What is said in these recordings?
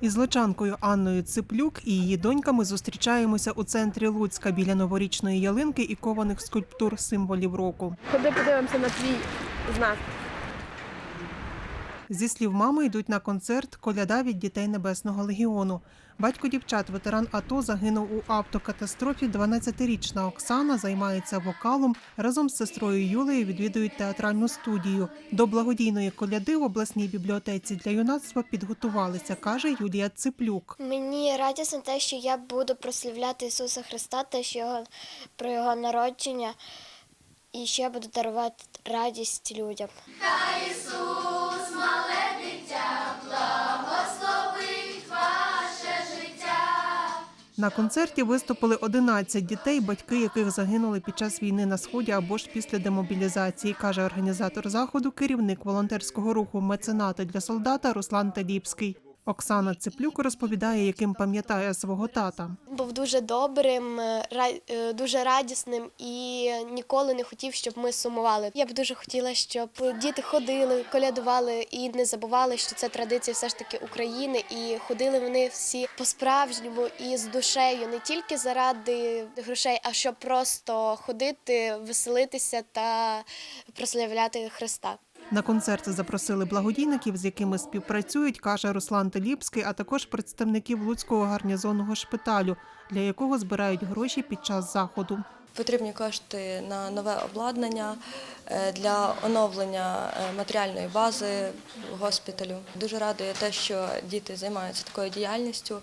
Із лучанкою Анною Циплюк і її доньками зустрічаємося у центрі Луцька біля новорічної ялинки і кованих скульптур символів року. Ходи подивимося на твій знак. Зі слів мами йдуть на концерт коляда від дітей Небесного легіону. Батько дівчат, ветеран АТО, загинув у автокатастрофі. 12-річна Оксана займається вокалом. Разом з сестрою Юлею відвідують театральну студію. До благодійної коляди в обласній бібліотеці для юнацтва підготувалися, каже Юлія Циплюк. Мені радісно те, що я буду прославляти Ісуса Христа, те, що його про його народження, і я буду дарувати радість людям. На концерті виступили 11 дітей, батьки яких загинули під час війни на сході або ж після демобілізації, каже організатор заходу, керівник волонтерського руху Меценати для солдата Руслан Таліпський. Оксана Циплюк розповідає, яким пам'ятає свого тата. Був дуже добрим, е, е, дуже радісним і ніколи не хотів, щоб ми сумували. Я б дуже хотіла, щоб діти ходили, колядували і не забували, що це традиція все ж таки України, і ходили вони всі по-справжньому і з душею, не тільки заради грошей, а щоб просто ходити, веселитися та прославляти Христа. На концерт запросили благодійників, з якими співпрацюють, каже Руслан Таліпський, а також представників Луцького гарнізонного шпиталю, для якого збирають гроші під час заходу. Потрібні кошти на нове обладнання е, для оновлення е, матеріальної бази госпіталю. Дуже радує те, що діти займаються такою діяльністю.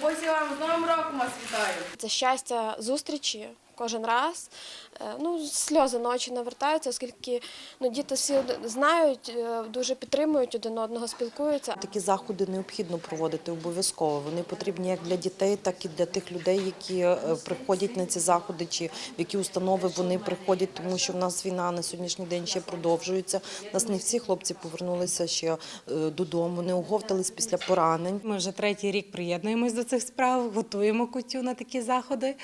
Посі вам з Новим роком вас вітаю. Це щастя зустрічі кожен раз. Е, Ну, сльози ночі навертаються, оскільки ну, діти всі знають, е, дуже підтримують один одного, спілкуються. Такі заходи необхідно проводити обов'язково. Вони потрібні як для дітей, так і для тих людей, які е, приходять на ці заходи, чи в які установи вони приходять, тому що в нас війна на сьогоднішній день ще продовжується. У Нас не всі хлопці повернулися ще додому, не оговтались після поранень. Ми вже третій рік приєднуємось до цих справ, готуємо кутю на такі заходи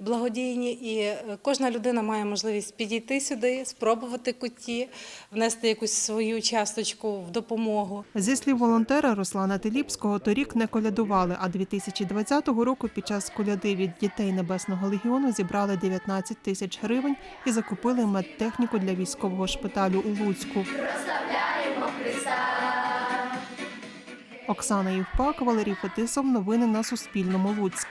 благодійні. І е, кожна людина має можливість підійти сюди, спробувати куті, внести якусь свою часточку в допомогу. Зі слів волонтера Руслана Теліпського, торік не колядували, а 2020 року під час коляди від дітей Небесного легіону зібрали 19 тисяч гривень і закупили медтехніку для військового шпиталю у Луцьку. Оксана Євпак, Валерій Фетисов. Новини на Суспільному. Луцьк.